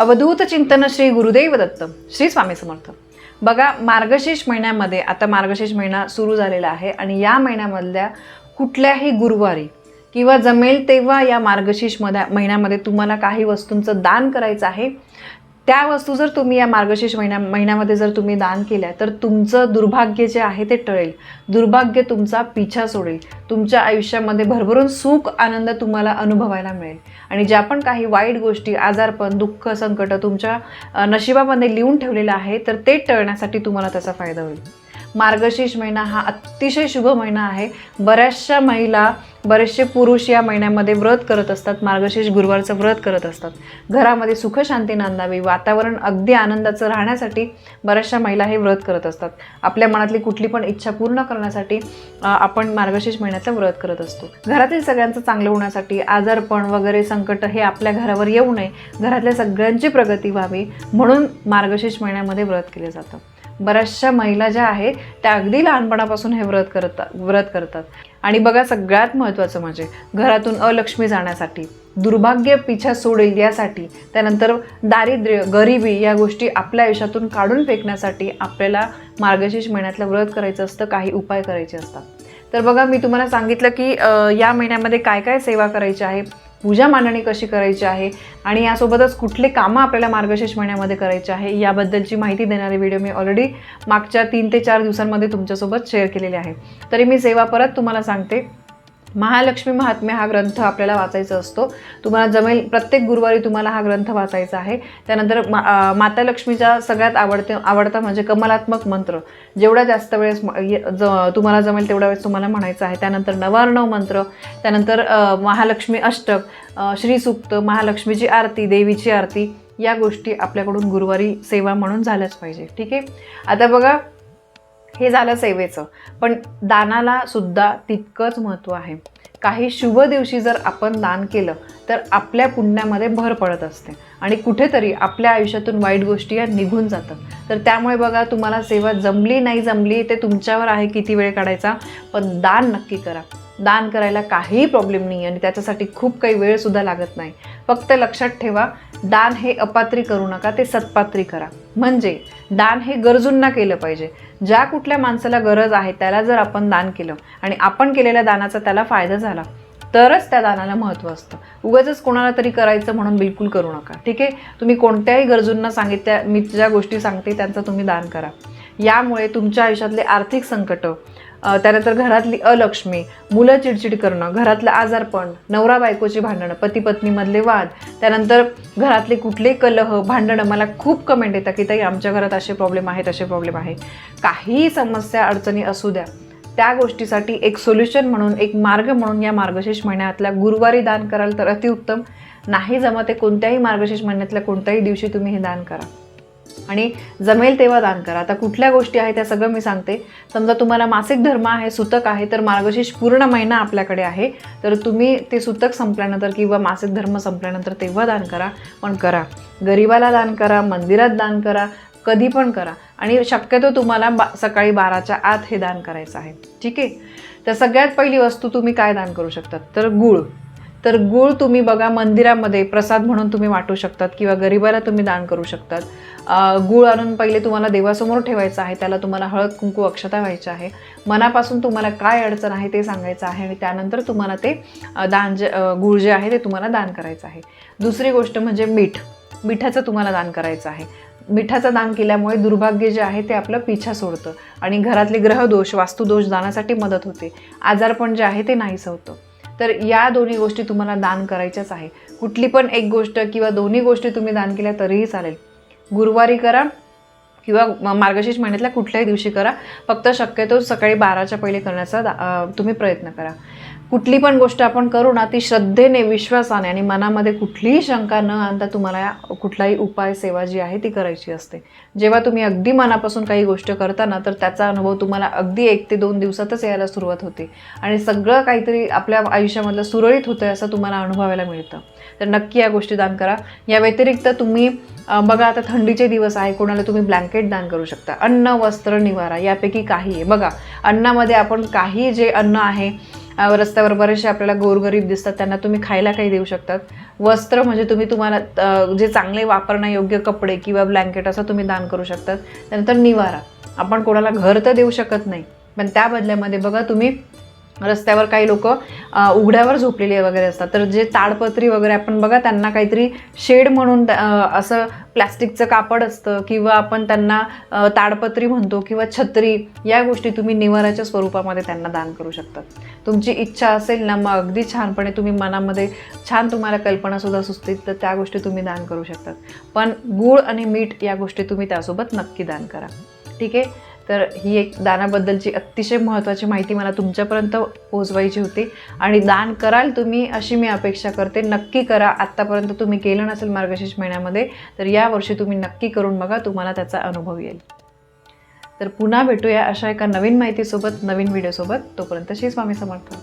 अवधूत चिंतन श्री गुरुदेव दत्त श्री स्वामी समर्थ. बघा मार्गशीर्ष महिन्यामध्ये आता मार्गशीर्ष महिना सुरू झालेला आहे आणि या महिन्यामधल्या कुठल्याही गुरुवारी किंवा जमेल तेव्हा या मार्गशीर्षमध्ये महिन्यामध्ये तुम्हाला काही वस्तूंचं दान करायचं आहे. त्या वस्तू जर तुम्ही या मार्गशीर्ष महिन्या महिन्यामध्ये जर तुम्ही दान केल्या तर तुमचं दुर्भाग्य जे आहे ते टळेल. दुर्भाग्य तुमचा पिछा सोडेल. तुमच्या आयुष्यामध्ये भरभरून सुख आनंद तुम्हाला अनुभवायला मिळेल. आणि ज्या पण काही वाईट गोष्टी आजारपण दुःख संकट तुमच्या नशिबामध्ये लिहून ठेवलेलं आहे तर ते टळण्यासाठी तुम्हाला त्याचा फायदा होईल. मार्गशीर्ष महिना हा अतिशय शुभ महिना आहे. बऱ्याचशा महिला बरेचसे पुरुष या महिन्यामध्ये व्रत करत असतात. मार्गशीर्ष गुरुवारचं व्रत करत असतात. घरामध्ये सुखशांती नांदावी वातावरण अगदी आनंदाचं राहण्यासाठी बऱ्याचशा महिला हे व्रत करत असतात. आपल्या मनातली कुठली पण इच्छा पूर्ण करण्यासाठी आपण मार्गशीर्ष महिन्याचं व्रत करत असतो. घरातील सगळ्यांचं चांगलं होण्यासाठी आजारपण वगैरे संकट हे आपल्या घरावर येऊ नये. घरातल्या सगळ्यांची प्रगती व्हावी म्हणून मार्गशीर्ष महिन्यामध्ये व्रत केलं जातं. बऱ्याचशा महिला ज्या आहेत त्या अगदी लहानपणापासून हे व्रत करतात व्रत करतात. आणि बघा सगळ्यात महत्त्वाचं म्हणजे घरातून अलक्ष्मी जाण्यासाठी दुर्भाग्य पिछा सोडेल यासाठी त्यानंतर दारिद्र्य गरिबी या गोष्टी आपल्या आयुष्यातून काढून फेकण्यासाठी आपल्याला मार्गशीर्ष महिन्यातलं व्रत करायचं असतं काही उपाय करायचे असतात. तर बघा मी तुम्हाला सांगितलं की या महिन्यामध्ये काय काय सेवा करायची आहे? पूजा मांडणी कशी करायची आहे आणि यासोबतच कुठले कामं आपल्याला मार्गशीर्ष महिन्यामध्ये करायचे आहे याबद्दलची माहिती देणारे व्हिडिओ मी ऑलरेडी मागच्या तीन ते चार दिवसांमध्ये तुमच्यासोबत शेअर केलेले आहे. तरी मी सेवा परत तुम्हाला सांगते. महालक्ष्मी महात्म्य हा ग्रंथ आपल्याला वाचायचा असतो. तुम्हाला जमेल प्रत्येक गुरुवारी तुम्हाला हा ग्रंथ वाचायचा आहे. त्यानंतर मा अं, माता लक्ष्मीचा सगळ्यात आवडते आवडता म्हणजे कमलात्मक मंत्र. जेवढा जास्त वेळेस ये- ज तुम्हाला जमेल तेवढ्या वेळेस तुम्हाला म्हणायचं आहे. त्यानंतर नवार्णव मंत्र त्यानंतर महालक्ष्मी अष्टक अं, श्रीसूक्त महालक्ष्मीची आरती देवीची आरती या गोष्टी आपल्याकडून गुरुवारी सेवा म्हणून झाल्याच पाहिजे. ठीक आहे? आता बघा हे झालं सेवेचं. पण दानाला सुद्धा तितकंच महत्त्व आहे. काही शुभ दिवशी जर आपण दान केलं तर आपल्या पुण्यामध्ये भर पडत असते. आणि कुठेतरी आपल्या आयुष्यातून वाईट गोष्टी या निघून जातात. तर त्यामुळे बघा तुम्हाला सेवा जमली नाही जमली ते तुमच्यावर आहे किती वेळ काढायचा? पण दान नक्की करा. दान करायला काहीही प्रॉब्लेम नाही आणि त्याच्यासाठी खूप काही वेळसुद्धा लागत नाही. फक्त लक्षात ठेवा दान हे अपात्री करू नका ते सत्पात्री करा. म्हणजे दान हे गरजूंना केलं पाहिजे. ज्या कुठल्या माणसाला गरज आहे त्याला जर आपण दान केलं आणि आपण केलेल्या दानाचा त्याला फायदा झाला तरच त्या दानाला महत्त्व असतं. उगाचच कोणाला तरी करायचं म्हणून बिलकुल करू नका. ठीक आहे? तुम्ही कोणत्याही गरजूंना सांगितल्या मी ज्या गोष्टी सांगते त्यांचं तुम्ही दान करा. यामुळे तुमच्या आयुष्यातले आर्थिक संकटं त्यानंतर घरातली अलक्ष्मी मुलं चिडचिड करणं घरातलं आजारपण नवरा बायकोची भांडणं पती पत्नीमधले वाद त्यानंतर घरातले कुठले कलह भांडणं मला खूप कमेंट येतात की ताई आमच्या घरात असे प्रॉब्लेम आहेत असे प्रॉब्लेम आहे. काहीही समस्या अडचणी असू द्या. त्या गोष्टीसाठी एक सोल्युशन म्हणून एक मार्ग म्हणून या मार्गशीर्ष महिन्यातल्या गुरुवारी दान कराल तर अतिउत्तम. नाही जमत आहे कोणत्याही मार्गशीर्ष महिन्यातल्या कोणत्याही दिवशी तुम्ही हे दान करा. आणि जमेल तेव्हा दान करा. आता कुठल्या गोष्टी आहेत त्या सगळं मी सांगते. समजा तुम्हाला मासिक धर्म आहे सुतक आहे तर मार्गशीर्ष पूर्ण महिना आपल्याकडे आहे. तर तुम्ही ते सुतक संपल्यानंतर किंवा मासिक धर्म संपल्यानंतर तेव्हा दान करा पण करा. गरिबाला दान करा मंदिरात दान करा कधी पण करा. आणि शक्यतो तुम्हाला बा सकाळी बाराच्या आत हे दान करायचं आहे. ठीक आहे? तर सगळ्यात पहिली वस्तू तुम्ही काय दान करू शकतात? तर गूळ. तर गूळ तुम्ही बघा मंदिरामध्ये प्रसाद म्हणून तुम्ही वाटू शकतात किंवा गरिबाला तुम्ही दान करू शकतात. गूळ आणून पहिले तुम्हाला देवासमोर ठेवायचं आहे त्याला तुम्हाला हळद कुंकू अक्षता व्हायची आहे. मनापासून तुम्हाला काय अडचण आहे ते सांगायचं आहे आणि त्यानंतर तुम्हाला ते दान जे गुळ गूळ जे आहे ते तुम्हाला दान करायचं आहे. दुसरी गोष्ट म्हणजे मीठ. मिठाचं तुम्हाला दान करायचं आहे. मिठाचं दान केल्यामुळे दुर्भाग्य जे आहे ते आपलं पिछा सोडतं आणि घरातले ग्रहदोष वास्तुदोष जाण्यासाठी मदत होते. आजारपण जे आहे ते नाहीसं होतं. तर या दोन्ही गोष्टी तुम्हाला दान करायच्याच आहे. कुठली पण एक गोष्ट किंवा दोन्ही गोष्टी तुम्ही दान केल्या तरीही चालेल. गुरुवारी करा किंवा मार्गशीर्ष महिन्यातल्या कुठल्याही दिवशी करा. फक्त शक्यतो सकाळी बाराच्या पहिले करण्याचा दा- तुम्ही प्रयत्न करा. कुठली पण गोष्ट आपण करू ना ती श्रद्धेने विश्वासाने आणि मनामध्ये कुठलीही शंका न आणता तुम्हाला कुठलाही उपाय सेवा जी आहे ती करायची असते. जेव्हा तुम्ही अगदी मनापासून काही गोष्ट करता ना तर त्याचा अनुभव तुम्हाला अगदी एक ते दोन दिवसातच यायला सुरुवात होते. आणि सगळं काहीतरी आपल्या आयुष्यामधलं सुरळीत होतं आहे असं तुम्हाला अनुभवायला मिळतं. तर नक्की या गोष्टी दान करा. या व्यतिरिक्त तुम्ही बघा आता थंडीचे दिवस आहे कोणाला तुम्ही ब्लँकेट दान करू शकता. अन्न वस्त्र निवारा यापैकी काही आहे बघा अन्नामध्ये आपण काही जे अन्न आहे रस्त्यावर बरेचसे आपल्याला गोरगरीब दिसतात त्यांना तुम्ही खायला काही देऊ शकतात. वस्त्र म्हणजे तुम्ही तुम्हाला जे चांगले वापरण्यायोग्य कपडे किंवा ब्लँकेट असं तुम्ही दान करू शकतात. त्यानंतर निवारा. आपण कोणाला घर तर देऊ शकत नाही पण त्या बदल्यामध्ये बघा तुम्ही रस्त्यावर काही लोक उघड्यावर झोपलेले वगैरे असतात. तर जे ताडपत्री वगैरे आपण बघा त्यांना काहीतरी शेड म्हणून असं प्लॅस्टिकचं कापड असतं किंवा आपण त्यांना ताडपत्री म्हणतो किंवा छत्री या गोष्टी तुम्ही निवाराच्या स्वरूपामध्ये त्यांना दान करू शकतात तुमची इच्छा असेल ना मग अगदी छानपणे तुम्ही मनामध्ये छान तुम्हाला कल्पनासुद्धा सुचतील तर त्या गोष्टी तुम्ही दान करू शकतात. पण गूळ आणि मीठ या गोष्टी तुम्ही त्यासोबत नक्की दान करा. ठीक आहे? तर ही एक दानाबद्दलची अतिशय महत्त्वाची माहिती मला तुमच्यापर्यंत पोहोचवायची होती. आणि दान कराल तुम्ही अशी मी अपेक्षा करते. नक्की करा. आत्तापर्यंत तुम्ही केलं नसेल मार्गशीर्ष महिन्यामध्ये तर यावर्षी तुम्ही नक्की करून बघा तुम्हाला त्याचा अनुभव येईल. तर पुन्हा भेटूया अशा एका नवीन माहितीसोबत नवीन व्हिडिओसोबत. तोपर्यंत श्री स्वामी समर्थ.